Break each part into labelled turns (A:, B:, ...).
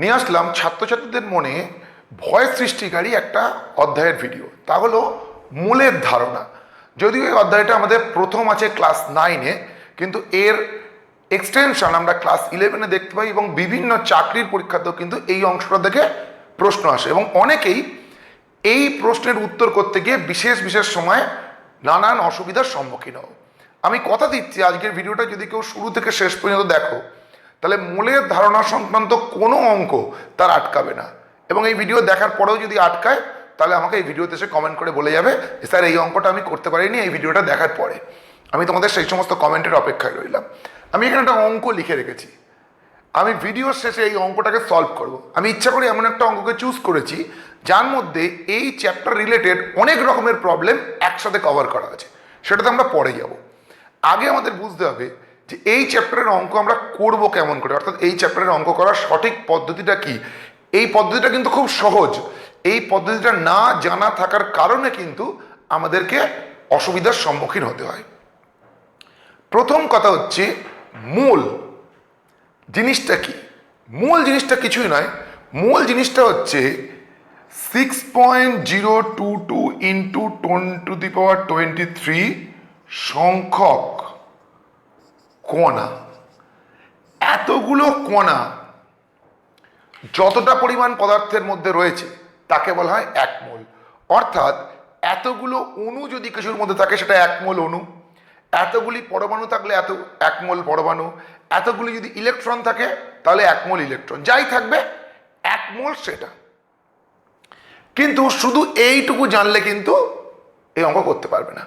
A: নিয়ে আসলাম ছাত্রছাত্রীদের মনে ভয় সৃষ্টিকারী একটা অধ্যায়ের ভিডিও তা হলো মূলের ধারণা। যদিও এই অধ্যায়টা আমাদের প্রথম আছে ক্লাস নাইনে কিন্তু এর এক্সটেনশন আমরা ক্লাস ইলেভেনে দেখতে পাই এবং বিভিন্ন চাকরির পরীক্ষাতেও কিন্তু এই অংশটা থেকে প্রশ্ন আসে এবং অনেকেই এই প্রশ্নের উত্তর করতে গিয়ে বিশেষ বিশেষ সময় নানান অসুবিধার সম্মুখীন হও। আমি কথা দিচ্ছি, আজকের ভিডিওটা যদি কেউ শুরু থেকে শেষ পর্যন্ত দেখো তাহলে মূলের ধারণা সংক্রান্ত কোনো অঙ্ক তার আটকাবে না। এবং এই ভিডিও দেখার পরেও যদি আটকায়, তাহলে আমাকে এই ভিডিওতে এসে কমেন্ট করে বলে যাবে স্যার, এই অঙ্কটা আমি করতে পারিনি, এই ভিডিওটা দেখার পরে। আমি তোমাদের সেই সমস্ত কমেন্টের অপেক্ষায় রইলাম। আমি এখানে একটা অঙ্ক লিখে রেখেছি। আমি ভিডিওর শেষে এই অঙ্কটাকে সলভ করব। আমি ইচ্ছা করে এমন একটা অঙ্ককে চুজ করেছি, যার মধ্যে এই চ্যাপ্টার রিলেটেড অনেক রকমের প্রবলেম একসাথে কভার করা আছে। সেটাতে আমরা পরে যাব। আগে আমাদের বুঝতে হবে যে এই চ্যাপ্টারের অঙ্ক আমরা করব কেমন করে? অর্থাৎ এই চ্যাপ্টারের অঙ্ক করার সঠিক পদ্ধতিটা কি? এই পদ্ধতিটা কিন্তু খুব সহজ। এই পদ্ধতিটা না জানা থাকার কারণে কিন্তু আমাদেরকে অসুবিধার সম্মুখীন হতে হয়। প্রথম কথা হচ্ছে মূল। জিনিসটা কি? মূল জিনিসটা কিছুই নয়। মূল জিনিসটা হচ্ছে six point zero two two into ten to the power twenty three সংখ্যক। কণা এতগুলো কণা যতটা পরিমাণ পদার্থের মধ্যে রয়েছে, তাকে বলা হয় এক মোল অর্থাৎ, এতগুলো অণু যদি কিছুর মধ্যে থাকে, সেটা এক মোল অণু। এতগুলি পরমাণু থাকলে এত এক মোল পরমাণু। এতগুলি যদি ইলেকট্রন থাকে, তাহলে এক মোল ইলেকট্রন। যাই থাকবে এক মোল সেটা। কিন্তু শুধু এইটুকু জানলে কিন্তু এই অঙ্ক করতে পারবে না।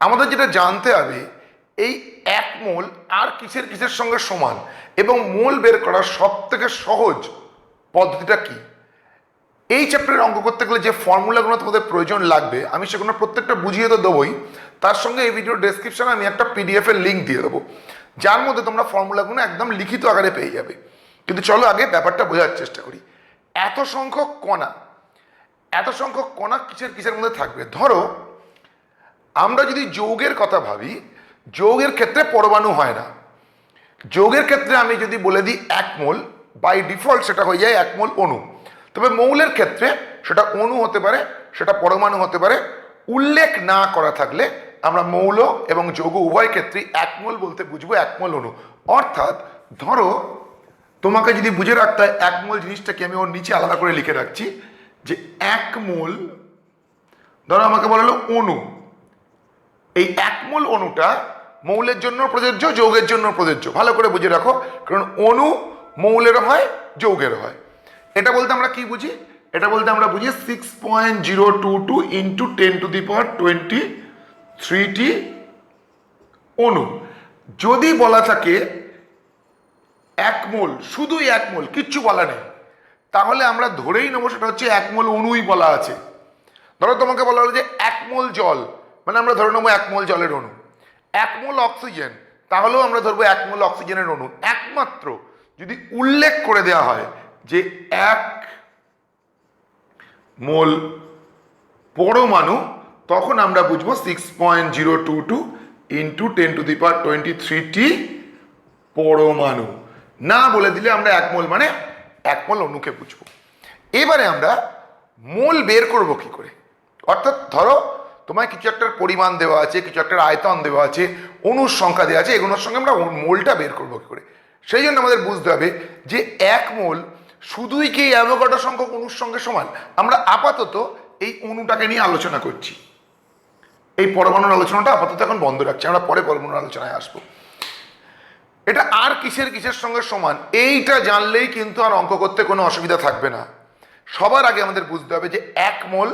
A: আমাদের যেটা জানতে হবে এই এক মোল আর কিসের কিসের সঙ্গে সমান? এবং মোল বের করার সব থেকে সহজ পদ্ধতিটা কি? এই চ্যাপ্টারের অঙ্ক করতে গেলে যে ফর্মুলাগুলো তোমাদের প্রয়োজন লাগবে, আমি সেগুলো প্রত্যেকটা বুঝিয়ে তো দেবোই। তার সঙ্গে এই ভিডিও ডেসক্রিপশনে আমি একটা পিডিএফ এর লিঙ্ক দিয়ে দেবো। যার মধ্যে তোমরা ফর্মুলাগুলো একদম লিখিত আকারে পেয়ে যাবে। কিন্তু চলো আগে ব্যাপারটা বোঝার চেষ্টা করি। এত সংখ্যক কণা, এত সংখ্যক কণা কিসের কিসের মধ্যে থাকবে? ধরো, আমরা যদি যৌগের কথা ভাবি যৌগের ক্ষেত্রে পরমাণু হয় না। যৌগের ক্ষেত্রে আমি যদি বলে দিই এক মোল বাই ডিফল্ট সেটা হয়ে যায় এক মোল অণু। তবে মৌলের ক্ষেত্রে সেটা অণু হতে পারে, সেটা পরমাণু হতে পারে। উল্লেখ না করা থাকলে আমরা মৌল এবং যৌগ উভয় ক্ষেত্রেই এক মোল বলতে বুঝব এক মোল অণু। অর্থাৎ ধরো, তোমাকে যদি বুঝে রাখতে হয় এক মোল জিনিসটাকে আমি ওর নিচে আলাদা করে লিখে রাখছি যে এক মোল, ধরো আমাকে বলা হলো অণু। এই এক মোল অণুটা মৌলের জন্য প্রযোজ্য, যৌগের জন্য প্রযোজ্য। ভালো করে বুঝে রাখো, কারণ অণু মৌলের হয়, যৌগের হয়। এটা বলতে আমরা কি বুঝি? এটা বলতে আমরা বুঝি six point zero two two into ten to the power twenty thirty অণু যদি বলা থাকে এক মোল, শুধুই এক মোল, কিচ্ছু বলা নেই, তাহলে আমরা ধরেই নেব সেটা হচ্ছে এক মোল অণুই বলা আছে। ধরো তোমাকে বলা হলো যে এক মোল জল মানে আমরা ধরে নেব এক মোল জলের অণু এক মোল অক্সিজেন, তাহলেও আমরা ধরবো এক মোল অক্সিজেনের অণু। একমাত্র যদি উল্লেখ করে দেওয়া হয় যে এক মোল পরমাণু, তখন আমরা বুঝব six point zero two two into ten to the power twenty thirty পরমাণু। না বলে দিলে আমরা এক মোল মানে এক মোল অণুকে বুঝব। এবারে আমরা মোল বের করব কি করে? অর্থাৎ ধরো তোমায় কিছু একটার পরিমাণ দেওয়া আছে, কিছু একটার আয়তন দেওয়া আছে অণুর সংখ্যা দেওয়া আছে, এগুলোর সঙ্গে আমরা মোলটা বের করব কি করে? সেই জন্য আমাদের বুঝতে হবে যে এক মোল শুধুই কি অ্যাভোগাড্রো সংখ্যক অণুর সঙ্গে সমান? আমরা আপাতত এই অণুটাকে নিয়ে আলোচনা করছি। এই পরমাণুর আলোচনাটা আপাতত এখন বন্ধ রাখছি, আমরা পরে পরমাণুর আলোচনায় আসব। এটা আর কিসের কিসের সঙ্গে সমান? এইটা জানলেই কিন্তু আর অঙ্ক করতে কোনো অসুবিধা থাকবে না। সবার আগে আমাদের বুঝতে হবে যে এক মোল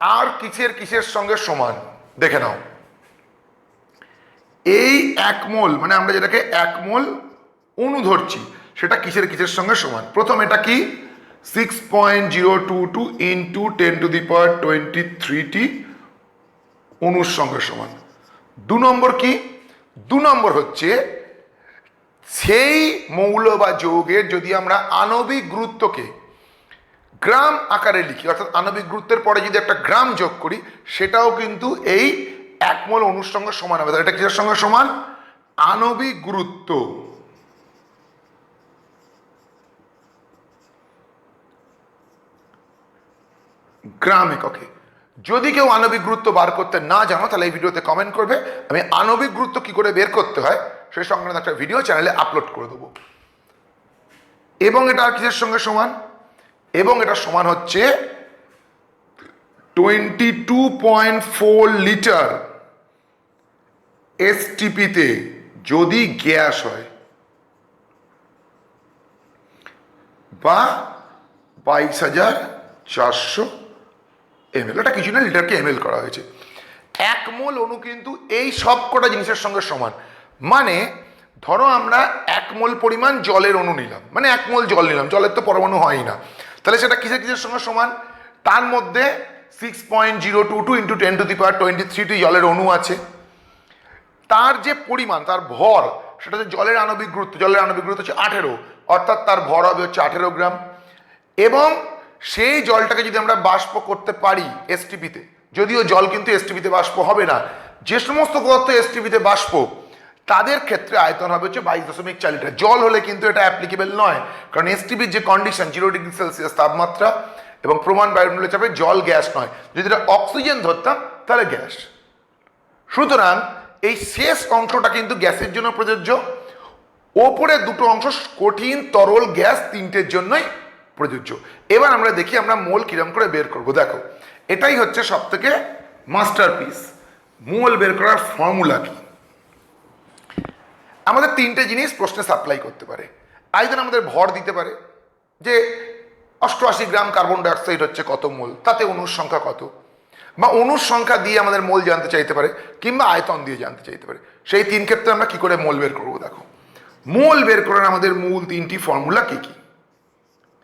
A: আর কিসের কিসের সঙ্গে সমান? দেখে নাও। এই এক মোল মানে আমরা যেটাকে এক মোল অণু ধরছি, সেটা কিসের কিসের সঙ্গে সমান? প্রথম এটা কি? Six point zero two two into ten to the power twenty thirty অণুর সঙ্গে সমান। দু নম্বর কি? দু নম্বর হচ্ছে, সেই মৌল বা যৌগের যদি আমরা আণবিক গুরুত্বকে গ্রাম আকারে লিখি, অর্থাৎ আণবিক গুরুত্বের পরে যদি একটা গ্রাম যোগ করি, সেটাও কিন্তু এই একমল অনুর সমান হবে। এটা কিসের সঙ্গে সমান? আণবিক গুরুত্ব। গ্রাম এককে। যদি কেউ আণবিক গুরুত্ব বার করতে না জানো, তাহলে এই ভিডিওতে কমেন্ট করবে, আমি আণবিক গুরুত্ব কি করে বের করতে হয় সেই সংক্রান্ত একটা ভিডিও চ্যানেলে আপলোড করে দেবো। এবং এটা আর কিসের সঙ্গে সমান? এবং এটা সমান হচ্ছে twenty two point four litre এসটিপিতে যদি গ্যাস হয় বা বাইশ হাজার চারশো এমএল, এটা কিছু না লিটারকে এমএল করা হয়েছে। এক মোল অণু কিন্তু এই সব কটা জিনিসের সঙ্গে সমান। মানে ধরো আমরা এক মোল পরিমাণ জলের অণু নিলাম। মানে এক মোল জল নিলাম, জলের তো পরমাণু হয় না। তাহলে সেটা কিসের কিসের সঙ্গে সমান? তার মধ্যে six point zero two two into ten to the power twenty thirty জলের অণু আছে। তার যে পরিমাণ, তার ভর সেটা হচ্ছে জলের আণবিক গুরুত্ব, জলের আণবিক গুরুত্ব হচ্ছে আঠেরো, অর্থাৎ তার ভর হবে হচ্ছে আঠেরো গ্রাম। এবং সেই জলটাকে যদি আমরা বাষ্প করতে পারি এসটিপিতে যদিও জল কিন্তু এসটিপিতে বাষ্প হবে না, যে সমস্ত পদার্থ এসটিপিতে বাষ্প তাদের ক্ষেত্রে আয়তন হবে হচ্ছে বাইশ দশমিক চার লিটার। জল হলে কিন্তু এটা অ্যাপ্লিকেবল নয়, কারণ এসটিপির যে কন্ডিশন জিরো ডিগ্রি সেলসিয়াস তাপমাত্রা এবং প্রমাণ বায়ুমণ্ডলে চাপে জল গ্যাস নয়। যদি এটা অক্সিজেন ধরতাম, তাহলে গ্যাস। সুতরাং এই শেষ অংশটা কিন্তু গ্যাসের জন্য প্রযোজ্য। ওপরের দুটো অংশ কঠিন, তরল গ্যাস তিনটের জন্যই প্রযোজ্য। এবার আমরা দেখি আমরা মোল কিরম করে বের করব। দেখো, এটাই হচ্ছে সব থেকে মাস্টারপিস মোল বের করার ফর্মুলা কি? আমাদের তিনটে জিনিস প্রশ্নে সাপ্লাই করতে পারে। আইদার আমাদের ভর দিতে পারে, যে অষ্টআশি গ্রাম কার্বন ডাইঅক্সাইড হচ্ছে কত মোল, তাতে অনুর সংখ্যা কত, বা অনুর সংখ্যা দিয়ে আমাদের মোল জানতে চাইতে পারে, কিংবা আয়তন দিয়ে জানতে চাইতে পারে। সেই তিন ক্ষেত্রে আমরা কি করে মোল বের করব দেখো। মোল বের করার আমাদের মূল তিনটি ফর্মুলা কি কি?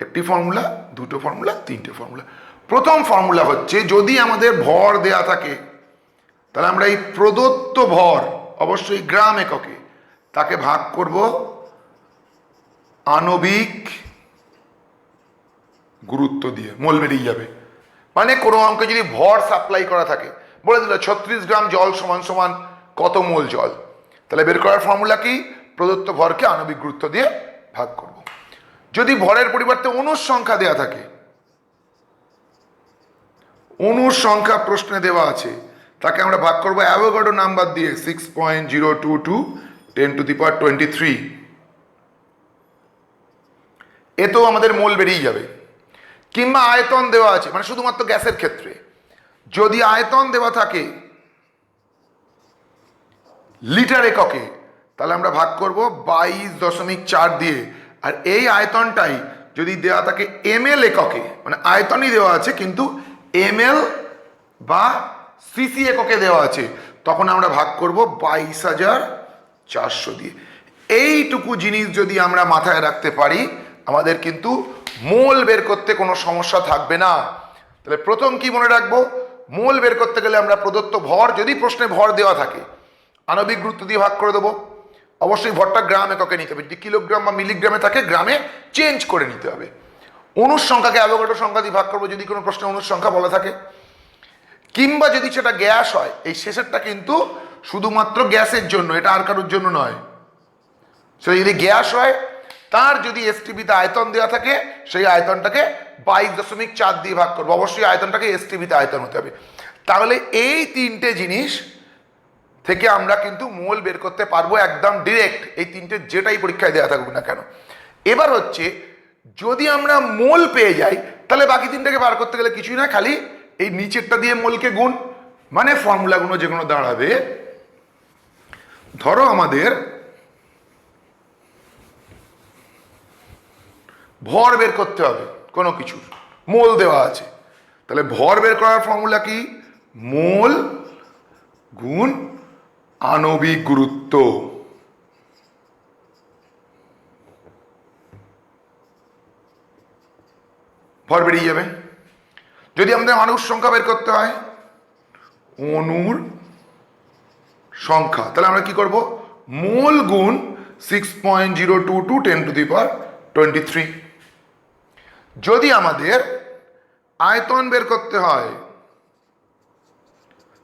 A: একটি ফর্মুলা দুটো ফর্মুলা তিনটে ফর্মুলা প্রথম ফর্মুলা হচ্ছে, যদি আমাদের ভর দেয়া থাকে, তাহলে আমরা এই প্রদত্ত ভর অবশ্যই গ্রাম এককে তাকে ভাগ করব। আণবিক গুরুত্ব দিয়ে, মোল বেরিয়ে যাবে। মানে কোনো অঙ্কে যদি ভর সাপ্লাই করা থাকে, বলে দিল ছত্রিশ গ্রাম জল সমান সমান কত মোল জল? তাহলে বের করার ফর্মুলা কি? প্রদত্ত ভরকে আণবিক গুরুত্ব দিয়ে ভাগ করব। যদি ভরের পরিবর্তে অনুর সংখ্যা দেয়া থাকে, অনুর সংখ্যা প্রশ্নে দেওয়া আছে, তাকে আমরা ভাগ করব অ্যাভোগাডো নাম্বার দিয়ে six point zero two two ten to the power twenty three এতেও আমাদের মোল বেরিয়ে যাবে। কিংবা আয়তন দেওয়া আছে মানে শুধুমাত্র গ্যাসের ক্ষেত্রে। যদি আয়তন দেওয়া থাকে লিটার এককে, তাহলে আমরা ভাগ করব বাইশ দশমিক চার দিয়ে। আর এই আয়তনটাই যদি দেওয়া থাকে এম এল এককে মানে আয়তনই দেওয়া আছে, কিন্তু এম এল বা সিসি এককে দেওয়া আছে, তখন আমরা ভাগ করব বাইশ হাজার চারশো দিয়ে। এইটুকু জিনিস যদি আমরা মাথায় রাখতে পারি, আমাদের কিন্তু মোল বের করতে কোনো সমস্যা থাকবে না। তাহলে প্রথম কি মনে রাখব? মোল বের করতে গেলে আমরা প্রদত্ত ভর, যদি প্রশ্নে ভর দেওয়া থাকে, আণবিক গুরুত্ব দিয়ে ভাগ করে দেবো। অবশ্যই ভরটা গ্রাম এককে নিতে হবে। যদি কিলোগ্রাম বা মিলিগ্রামে থাকে, গ্রামে চেঞ্জ করে নিতে হবে। অনুর সংখ্যাকে অ্যাভোগাডো সংখ্যা দিয়ে ভাগ করব, যদি কোনো প্রশ্নে অনুর সংখ্যা বলা থাকে। কিংবা যদি সেটা গ্যাস হয়, এই শেষেরটা কিন্তু শুধুমাত্র গ্যাসের জন্য, এটা আর কারোর জন্য নয়। সেটা যদি গ্যাস হয়, তার যদি এসটিভিতে আয়তন দেওয়া থাকে, সেই আয়তনটাকে বাইশ দশমিক চার দিয়ে ভাগ করব। অবশ্যই আয়তনটাকে এসটিভিতে আয়তন হতে হবে। তাহলে এই তিনটে জিনিস থেকে আমরা কিন্তু মোল বের করতে পারব একদম ডিরেক্ট এই তিনটে যেটাই পরীক্ষায় দেওয়া থাকুক না কেন। এবার হচ্ছে, যদি আমরা মোল পেয়ে যাই, তাহলে বাকি তিনটাকে বার করতে গেলে কিছুই না, খালি এই নিচেরটা দিয়ে মোলকে গুণ। মানে ফর্মুলাগুলো যেগুলো দাঁড়াবে ধরো আমাদের ভর বের করতে হবে, কোনো কিছুর। মোল দেওয়া আছে। তাহলে ভর বের করার ফর্মুলা কি? মোল গুণ আণবিক গুরুত্ব। ভর বেরিয়ে যাবে। যদি আমাদের মানুষ সংখ্যা বের করতে হয়, অনুর সংখ্যা। তাহলে আমরা কি করব? মূল গুণ six point zero two two ten to the power twenty three যদি আমাদের আয়তন বের করতে হয়,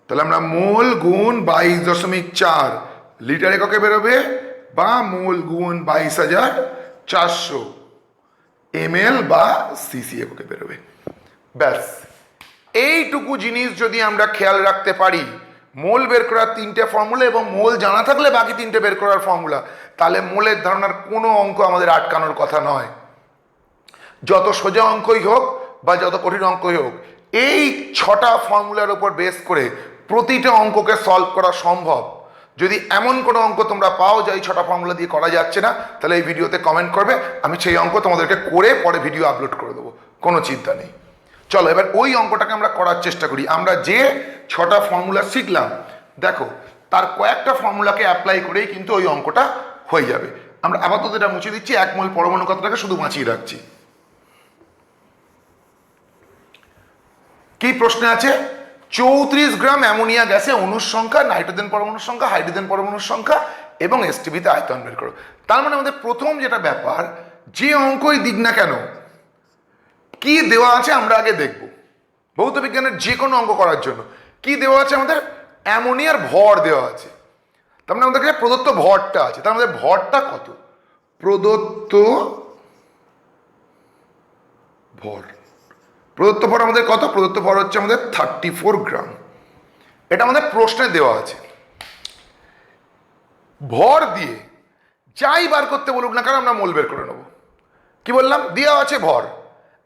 A: তাহলে আমরা মূল গুণ বাইশ দশমিক চার লিটার এককে বেরোবে বা মূল গুণ বাইশ হাজার চারশো এম বা সিসি এককে বেরোবে। ব্যাস। এইটুকু জিনিস যদি আমরা খেয়াল রাখতে পারি মোল বের করার তিনটে ফর্মুলা এবং মোল জানা থাকলে বাকি তিনটে বের করার ফর্মুলা তাহলে মোলের ধারণার কোনো অঙ্ক আমাদের আটকানোর কথা নয়। যত সোজা অঙ্কই হোক বা যত কঠিন অঙ্কই হোক, এই ছটা ফর্মুলার উপর বেস করে প্রতিটা অঙ্ককে সলভ করা সম্ভব। যদি এমন কোনো অঙ্ক তোমরা পাও যে এই ছটা ফর্মুলা দিয়ে করা যাচ্ছে না, তাহলে এই ভিডিওতে কমেন্ট করবে। আমি সেই অঙ্ক তোমাদেরকে করে পরে ভিডিও আপলোড করে দেবো। কোনো চিন্তা নেই। চলো, এবার ওই অঙ্কটাকে আমরা করার চেষ্টা করি। আমরা যে ছটা ফর্মুলা শিখলাম, দেখো, তার কয়েকটা ফর্মুলাকে অ্যাপ্লাই করেই কিন্তু ওই অঙ্কটা হয়ে যাবে। আমরা আপাতত এটা মুছে দিচ্ছি, এক মূল পরমাণু কথাটাকে শুধু বাঁচিয়ে রাখছি। কি প্রশ্ন আছে? চৌত্রিশ গ্রাম অ্যামোনিয়া গ্যাসে অণুর সংখ্যা, নাইট্রোজেন পরমাণুর সংখ্যা, হাইড্রোজেন পরমাণুর সংখ্যা এবং এসটিভিতে আয়তন বের করো। তার মানে আমাদের প্রথম যেটা ব্যাপার, যে অঙ্কই দিক না কেন কি দেওয়া আছে আমরা আগে দেখব। ভৌত বিজ্ঞানের যে কোনো অঙ্ক করার জন্য। কি দেওয়া আছে আমাদের? অ্যামোনিয়ার ভর দেওয়া আছে। তার মানে আমাদের কাছে প্রদত্ত ভরটা আছে। তার আমাদের ভরটা কত? প্রদত্ত ভর। প্রদত্ত ভর আমাদের কত? প্রদত্ত ভর হচ্ছে আমাদের থার্টি ফোর গ্রাম। এটা আমাদের প্রশ্নে দেওয়া আছে। ভর দিয়ে যাই বার করতে বলুক না কারণ আমরা মোল বের করে নেব। কি বললাম? দেওয়া আছে ভর।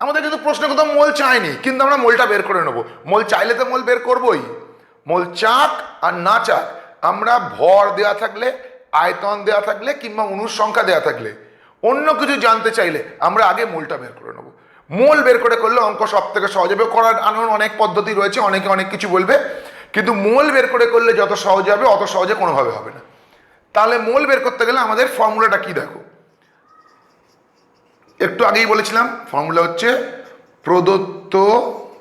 A: আমাদের কিন্তু প্রশ্নে কোথাও মোল চাইনি কিন্তু আমরা মোলটা বের করে নেব। মোল চাইলে তো মোল বের করবোই। মোল চাক আর না চাক, আমরা ভর দেওয়া থাকলে, আয়তন দেওয়া থাকলে, কিংবা অনুর সংখ্যা দেওয়া থাকলে, অন্য কিছু জানতে চাইলে আমরা আগে মোলটা বের করে নেব। মোল বের করে করলে অঙ্ক সব থেকে সহজ হবে। করার আনার অনেক পদ্ধতি রয়েছে, অনেকে অনেক কিছু বলবে। কিন্তু মোল বের করে করলে যত সহজ হবে, অত সহজে কোনোভাবে হবে না। তাহলে মোল বের করতে গেলে আমাদের ফর্মুলাটা কি দেখো? একটু আগেই বলেছিলাম ফর্মুলা হচ্ছে প্রদত্ত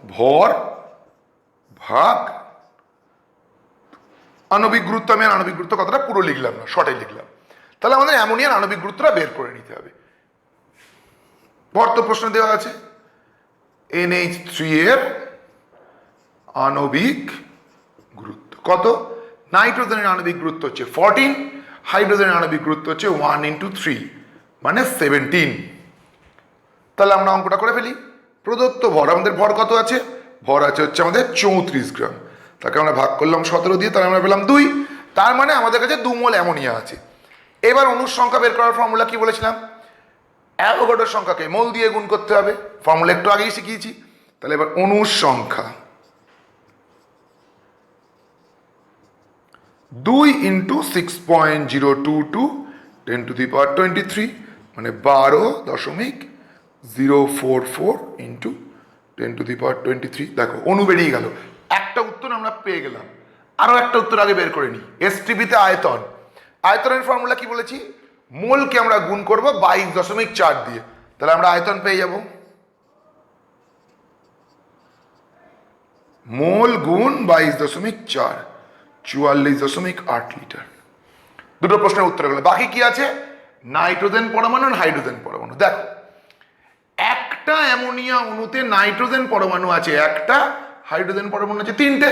A: ভর ভাগ আণবিক গুরুত্ব, আমি আণবিক গুরুত্ব কথাটা পুরো লিখলাম না শর্টে লিখলাম। তাহলে আমাদের অ্যামোনিয়ার আণবিক গুরুত্বটা বের করে নিতে হবে। ভর তো প্রশ্ন দেওয়া আছে। এনএইচ থ্রি এর আণবিক গুরুত্ব কত? নাইট্রোজেনের আণবিক গুরুত্ব হচ্ছে ফোরটিন হাইড্রোজেনের আণবিক গুরুত্ব হচ্ছে ওয়ান ইন্টু থ্রি মানে সেভেন্টিন তাহলে আমরা অঙ্কটা করে ফেলি। প্রদত্ত ভর, আমাদের ভর কত আছে? ভর আছে হচ্ছে আমাদের চৌত্রিশ গ্রাম। তাকে আমরা ভাগ করলাম সতেরো দিয়ে, তাহলে আমরা পেলাম দুই। তার মানে আমাদের কাছে দু মোল অ্যামোনিয়া আছে। এবার অনুর সংখ্যা বের করার ফর্মুলা কি বলেছিলাম? অ্যাভোগাড্রোর সংখ্যাকে মোল দিয়ে গুণ করতে হবে। ফর্মুলা একটু আগেই শিখিয়েছি। তাহলে এবার অনুর সংখ্যা দুই into six point zero two two ten to the power twenty three মানে বারো দশমিক zero four four into ten to the power twenty three দেখো, অনু বেরিয়ে গেল। একটা উত্তর আমরা পেয়ে গেলাম। আরও একটা উত্তর আগে বের করে নিই। এসটিভিতে আয়তন। আয়তনের ফর্মুলা কি বলেছি? মোলকে আমরা গুণ করব বাইশ দশমিক চার দিয়ে। তাহলে আমরা আয়তন পেয়ে যাব। মোল গুণ বাইশ দশমিক চার, চুয়াল্লিশ দশমিক আট লিটার। দুটো প্রশ্নের উত্তর গেল বাকি কি আছে? নাইট্রোজেন পরমাণু হাইড্রোজেন পরমাণু। দেখো একটা অ্যামোনিয়া অণুতে নাইট্রোজেন পরমাণু আছে, একটা হাইড্রোজেন পরমাণু আছে, তিনটে।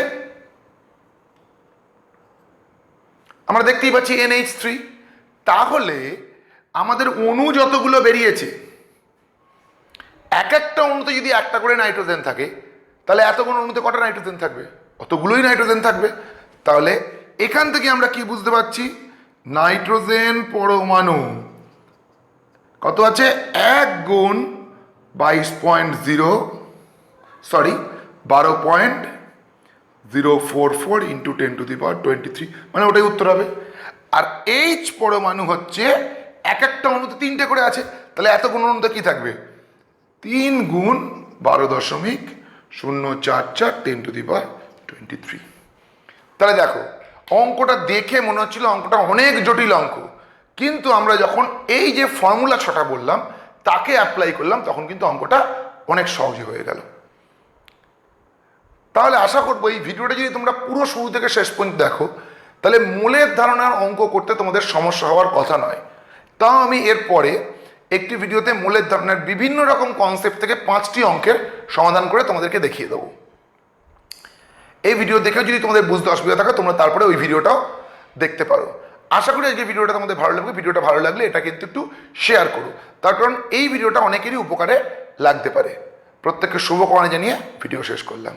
A: আমরা দেখতেই পাচ্ছি এনএইচ থ্রি তাহলে আমাদের অণু যতগুলো বেরিয়েছে, এক একটা অণুতে যদি একটা করে নাইট্রোজেন থাকে, তাহলে এতগুলো অণুতে কটা নাইট্রোজেন থাকবে? অতগুলোই নাইট্রোজেন থাকবে। তাহলে এখান থেকে আমরা কি বুঝতে পারছি? নাইট্রোজেন পরমাণু। কত আছে? এক গুণ বাইশ পয়েন্ট জিরো সরি বারো point zero four four into ten to the power twenty three মানে ওটাই উত্তর হবে। আর এইচ পরমাণু হচ্ছে এক একটা অণুতে তিনটে করে আছে। তাহলে এত গুণ অণুতে কী থাকবে? তিন গুণ বারো দশমিক শূন্য চার চার ten to the power twenty three তাহলে দেখো, অঙ্কটা দেখে মনে হচ্ছিল অঙ্কটা অনেক জটিল অঙ্ক। কিন্তু আমরা যখন এই যে ফর্মুলা ছটা বললাম তাকে অ্যাপ্লাই করলাম, তখন কিন্তু অঙ্কটা অনেক সহজে হয়ে গেল। তাহলে আশা করব এই ভিডিওটা যদি তোমরা পুরো শুরু থেকে শেষ পর্যন্ত দেখো, তাহলে মূলের ধারণার অঙ্ক করতে তোমাদের সমস্যা হওয়ার কথা নয়। তাও আমি এরপরে একটি ভিডিওতে মূলের ধারণার বিভিন্ন রকম কনসেপ্ট থেকে পাঁচটি অঙ্কের সমাধান করে তোমাদেরকে দেখিয়ে দেবো। এই ভিডিও দেখে যদি তোমাদের বুঝতে অসুবিধা থাকে, তোমরা তারপরে ওই ভিডিওটাও দেখতে পারো। আশা করি আজকে ভিডিওটা তোমাদের ভালো লাগবে। ভিডিওটা ভালো লাগলে এটা কিন্তু একটু শেয়ার করো। তার কারণ এই ভিডিওটা অনেকেরই উপকারে লাগতে পারে। প্রত্যেককে শুভকামনা জানিয়ে ভিডিও শেষ করলাম।